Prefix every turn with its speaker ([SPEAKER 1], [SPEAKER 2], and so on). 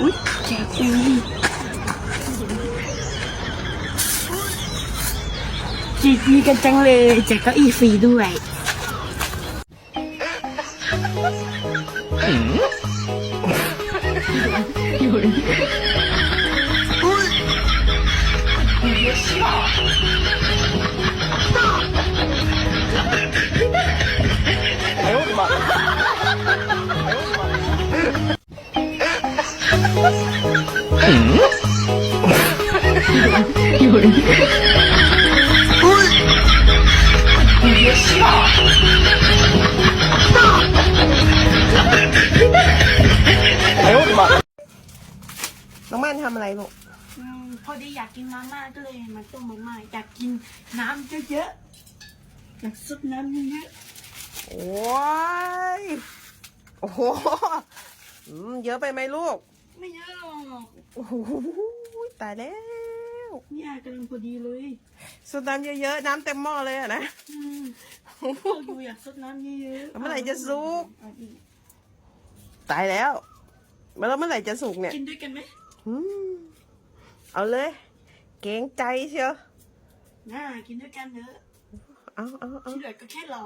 [SPEAKER 1] อุ๊ยแจกฟรีแจกฟรีกันจังเลยแจกเก้าอี้ฟรีด้วย
[SPEAKER 2] น้องม่านทำอะไรลูก
[SPEAKER 1] อืมพอดีอยากกินมาม่าก็เลยมาต้มมาม่าอยากกินน้ำเยอะๆอยากซุปน้ำเยอะ
[SPEAKER 2] โอ้ยโอ้โหอืมเยอะไปไหมลูก
[SPEAKER 1] ๆ ไม่เยอะหรอก
[SPEAKER 2] โอ้โหตายแล้ว
[SPEAKER 1] เนี่ยกำลังพอดีเลย
[SPEAKER 2] สุดน้ำเยอะๆ น้ำเต็มหม้อเลยอะนะ
[SPEAKER 1] อืมพอดูอยากซุปน้ำเยอะ
[SPEAKER 2] แล้วเมื่อไหร่จะซุป
[SPEAKER 1] เอาอีก
[SPEAKER 2] ตายแล้วแล้วเมื่อไหร่จะสุกเนี่ย
[SPEAKER 1] กินด้วยกันไหม
[SPEAKER 2] อืมเอาเลย เกรงใจเชียว
[SPEAKER 1] น่ากินด้วยกันเถอะ
[SPEAKER 2] เอาเอาเอา
[SPEAKER 1] ที่เหลือก็แค่รอ